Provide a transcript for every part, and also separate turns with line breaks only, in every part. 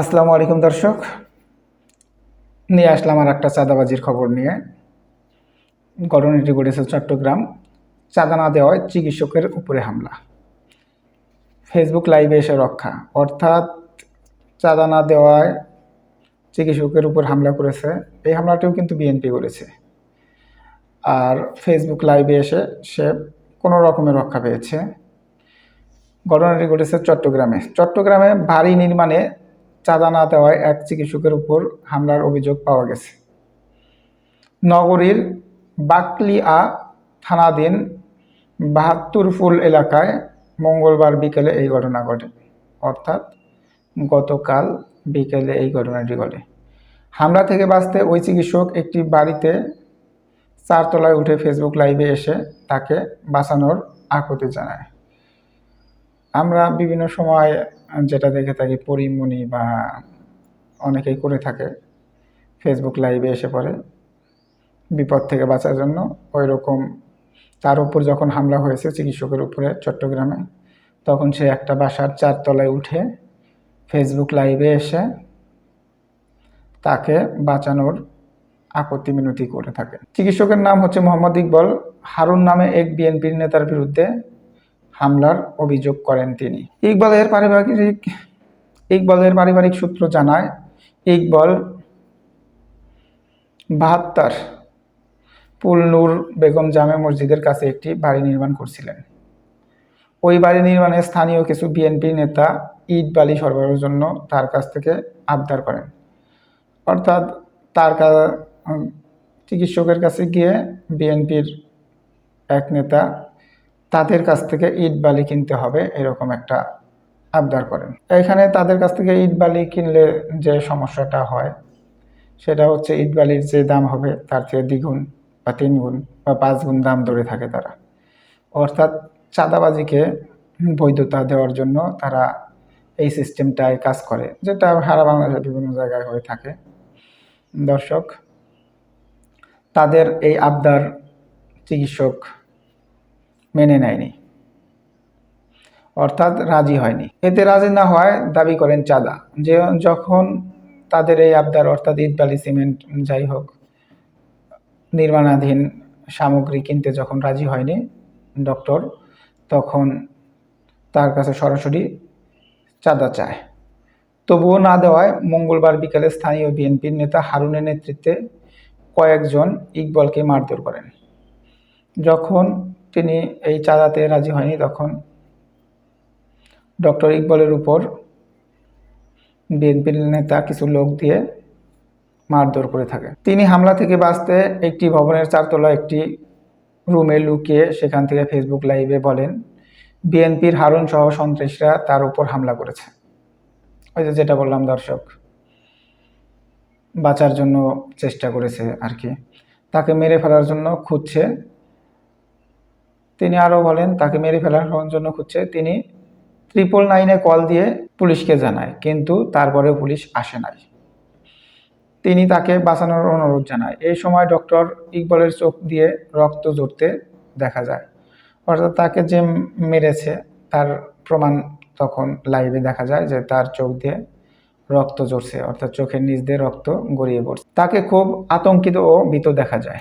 আসসালামু আলাইকুম দর্শক। নিয়ে আসলাম আর একটা চাঁদাবাজির খবর নিয়ে। ঘটনাটি ঘটেছে চট্টগ্রাম। চাঁদা না দেওয়ায় চিকিৎসকের উপরে হামলা। ফেসবুক লাইভে এসে রক্ষা। অর্থাৎ চাঁদা না দেওয়ায় চিকিৎসকের উপর হামলা করেছে। এই হামলাটিও কিন্তু বিএনপি করেছে। আর ফেসবুক লাইভে এসে সে কোনো রকমের রক্ষা পেয়েছে। ঘটনাটি ঘটেছে চট্টগ্রামে। চট্টগ্রামে বাড়ি নির্মাণে চাঁদা না দেওয়ায় এক চিকিৎসকের উপর হামলার অভিযোগ পাওয়া গেছে। নগরীর বাকলিয়া থানাধীন বাহাত্তরফুল এলাকায় মঙ্গলবার বিকেলে এই ঘটনা ঘটে। অর্থাৎ গতকাল বিকেলে এই ঘটনাটি ঘটে। হামলা থেকে বাঁচতে ওই চিকিৎসক একটি বাড়িতে চারতলায় উঠে ফেসবুক লাইভে এসে তাকে বাঁচানোর আকুতি জানায়। আমরা বিভিন্ন সময় যেটা দেখে থাকি, পরিমণি বা অনেকেই করে থাকে। ফেসবুক লাইভে এসে পড়ে। বিপদ থেকে বাঁচার জন্য ওই রকম তার উপর যখন হামলা হয়েছে চিকিৎসকের উপরে চট্টগ্রামে, তখন সে একটা বাসার চারতলায় উঠে ফেসবুক লাইভে এসে তাকে বাঁচানোর আপত্তি, মিনতি করে থাকে। চিকিৎসকের নাম হচ্ছে মোহাম্মদ ইকবল। হারুন নামে এক বিএনপির নেতার বিরুদ্ধে হামলার অভিযোগ করেন তিনি। ইকবালের পারিবারিক ইকবালের পারিবারিক সূত্র জানায়, ইকবল বাহাত্তর পুলনুর বেগম জামে মসজিদের কাছে একটি বাড়ি নির্মাণ করছিলেন। ওই বাড়ি নির্মাণে স্থানীয় কিছু বিএনপি নেতা ইট, বালি সরবরাহের জন্য তার কাছ থেকে আবদার করেন। অর্থাৎ তার চিকিৎসকের কাছে গিয়ে বিএনপির এক নেতা তাদের কাছ থেকে ইট বালি কিনতে হবে, এরকম একটা আবদার করেন। এখানে তাদের কাছ থেকে ইট বালি কিনলে যে সমস্যাটা হয়, সেটা হচ্ছে ইট বালির যে দাম হবে, তার থেকে দ্বিগুণ বা তিন গুণ বা পাঁচ গুণ দাম ধরে থাকে তারা। অর্থাৎ চাঁদাবাজিকে বৈধতা দেওয়ার জন্য তারা এই সিস্টেমটায় কাজ করে, যেটা সারা বাংলাদেশের বিভিন্ন জায়গায় হয়ে থাকে। দর্শক, তাদের এই আবদার চিকিৎসক মেনে নেয়নি। অর্থাৎ রাজি হয়নি। এতে রাজি না হয় দাবি করেন চাঁদা যে যখন তাদের এই আবদার, অর্থাৎ ইট, বালি, সিমেন্ট, যাই হোক, নির্মাণাধীন সামগ্রী কিনতে যখন রাজি হয়নি ডক্টর, তখন তার কাছে সরাসরি চাঁদা চায়। তবুও না দেওয়ায় মঙ্গলবার বিকালে স্থানীয় বিএনপির নেতা হারুনের নেতৃত্বে কয়েকজন ইকবলকে মারধর করেন। যখন তিনি এই চাঁদাতে রাজি হয়নি তখন। ডক্টর ইকবলের উপর বিএনপির নেতা কিছু লোক দিয়ে মারধর করে থাকে। তিনি হামলা থেকে বাঁচতে একটি ভবনের চারতলা একটি রুমে লুকিয়ে সেখান থেকে ফেসবুক লাইভে বলেন, বিএনপির হারুন সহ সন্ত্রাসীরা তার উপর হামলা করেছে। ওই যে যেটা বললাম দর্শক, বাঁচার জন্য চেষ্টা করেছে আর কি। তাকে মেরে ফেলার জন্য খুঁজছে তিনি আরও বলেন, তাকে মেরে ফেলার জন্য খুঁজছে। তিনি ট্রিপল নাইনে কল দিয়ে পুলিশকে জানায়, কিন্তু তারপরেও পুলিশ আসে নাই। তিনি তাকে বাঁচানোর অনুরোধ জানায়। এই সময় ডক্টর ইকবলের চোখ দিয়ে রক্ত জড়তে দেখা যায়। অর্থাৎ তাকে যে মেরেছে, তার প্রমাণ তখন লাইভে দেখা যায় যে তার চোখ দিয়ে রক্ত ঝরছে, অর্থাৎ চোখের নিচ দিয়ে রক্ত গড়িয়ে পড়ছে। তাকে খুব আতঙ্কিত ও ভীত দেখা যায়।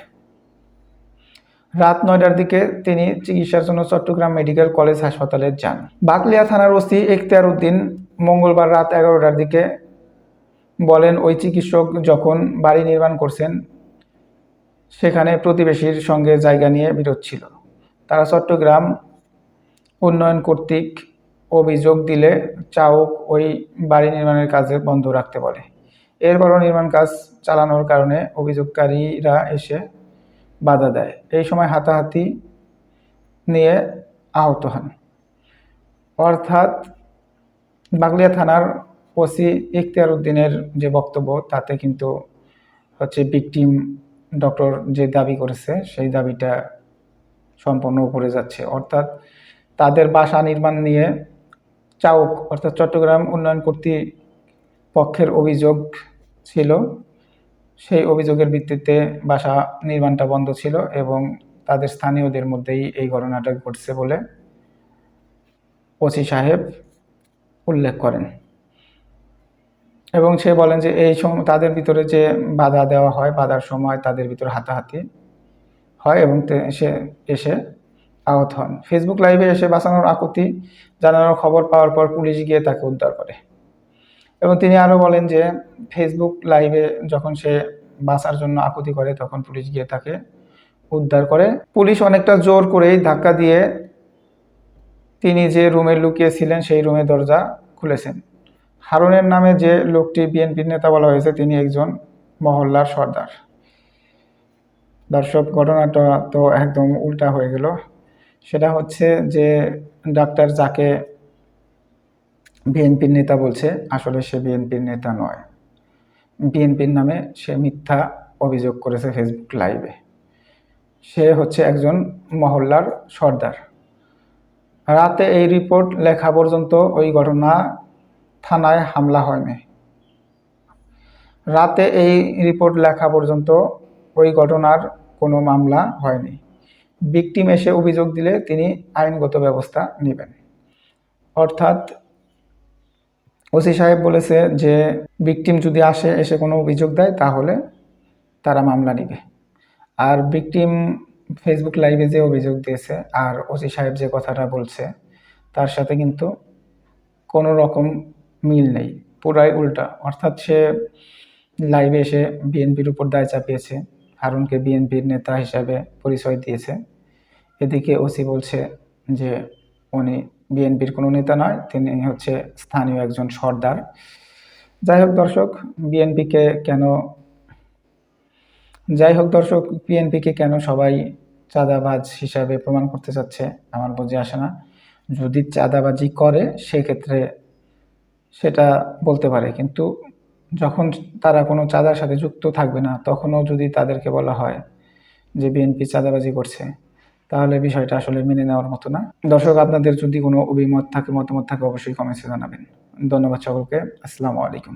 রাত নয়টার দিকে তিনি চিকিৎসার জন্য চট্টগ্রাম মেডিকেল কলেজ হাসপাতালে যান। বাকলিয়া থানার ওসি এখতিয়ার উদ্দিন মঙ্গলবার রাত এগারোটার দিকে বলেন, ওই চিকিৎসক যখন বাড়ি নির্মাণ করছেন, সেখানে প্রতিবেশীর সঙ্গে জায়গা নিয়ে বিরোধ ছিল। তারা চট্টগ্রাম উন্নয়ন কর্তৃক অভিযোগ দিলে চাওক ওই বাড়ি নির্মাণের কাজে বন্ধ রাখতে বলে। এরপরও নির্মাণ কাজ চালানোর কারণে অভিযোগকারীরা এসে বাধা দেয়। এই সময় হাতাহাতি নিয়ে আহত হন। অর্থাৎ বাগলিয়া থানার ওসি ইখতিয়ার উদ্দিনের যে বক্তব্য, তাতে কিন্তু হচ্ছে ভিকটিম ডক্টর যে দাবি করেছে, সেই দাবিটা সম্পূর্ণ উপরে যাচ্ছে। অর্থাৎ তাদের বাসা নির্মাণ নিয়ে চাউক, অর্থাৎ চট্টগ্রাম উন্নয়ন কর্তৃপক্ষের অভিযোগ ছিল। সেই অভিযোগের ভিত্তিতে বাসা নির্মাণটা বন্ধ ছিল এবং তাদের স্থানীয়দের মধ্যেই এই ঘটনাটা ঘটছে বলে ওসি সাহেব উল্লেখ করেন। এবং সে বলেন যে এই সময় তাদের ভিতরে যে বাধা দেওয়া হয়, বাধার সময় তাদের ভিতরে হাতাহাতি হয় এবং সে এসে আহত হন। ফেসবুক লাইভে এসে বাঁচানোর আকুতি জানানোর খবর পাওয়ার পর পুলিশ গিয়ে তাকে উদ্ধার করে। এবং তিনি আরও বলেন যে ফেসবুক লাইভে যখন সে বাঁচার জন্য আকুতি করে, তখন পুলিশ গিয়ে তাকে উদ্ধার করে। পুলিশ অনেকটা জোর করেই ধাক্কা দিয়ে তিনি যে রুমে লুকিয়েছিলেন, সেই রুমে দরজা খুলেছেন। হারুনের নামে যে লোকটি বিএনপির নেতা বলা হয়েছে, তিনি একজন মহল্লার সর্দার। দর্শক, ঘটনাটা তো একদম উল্টা হয়ে গেল। সেটা হচ্ছে যে, ডাক্তার যাকে বিএনপির নেতা বলছে, আসলে সে বিএনপির নেতা নয়। বিএনপির নামে সে মিথ্যা অভিযোগ করেছে ফেসবুক লাইভে সে হচ্ছে একজন মহল্লার সর্দার। রাতে এই রিপোর্ট লেখা পর্যন্ত ওই ঘটনা থানায় হামলা হয়নি। রাতে এই রিপোর্ট লেখা পর্যন্ত ওই ঘটনার কোনো মামলা হয়নি। ভিকটিম এসে অভিযোগ দিলে তিনি আইনগত ব্যবস্থা নেবেন। অর্থাৎ ওসি সাহেব বলেছে যে, ভিকটিম যদি আসে, এসে কোনো অভিযোগ দেয়, তাহলে তারা মামলা নেবে। আর ভিকটিম ফেসবুক লাইভে যে অভিযোগ দিয়েছে, আর ওসি সাহেব যে কথাটা বলছে, তার সাথে কিন্তু কোনো রকম মিল নেই, পুরাই উল্টা। অর্থাৎ সে লাইভে এসে বিএনপির উপর দায় চাপিয়েছে, হারুনকে বিএনপির নেতা হিসাবে পরিচয় দিয়েছে। এদিকে ওসি বলছে যে, উনি বিএনপির কোনো নেতা নয়, তিনি হচ্ছে স্থানীয় একজন সর্দার। যাই হোক দর্শক, বিএনপিকে কেন, যাই হোক দর্শক, বিএনপিকে কেন সবাই চাঁদাবাজ হিসাবে প্রমাণ করতে চাচ্ছে আমার বুঝে আসে না। যদি চাঁদাবাজি করে, সেক্ষেত্রে সেটা বলতে পারে, কিন্তু যখন তারা কোনো চাঁদার সাথে যুক্ত থাকবে না, তখনও যদি তাদেরকে বলা হয় যে বিএনপি চাঁদাবাজি করছে তাহলে বিষয়টা আসলে মেনে নেওয়ার মতো না। দর্শক, আপনাদের যদি কোনো অভিমত থাকে, মতামত থাকে, অবশ্যই কমেন্টসে জানাবেন। ধন্যবাদ সকলকে। আসসালামু আলাইকুম।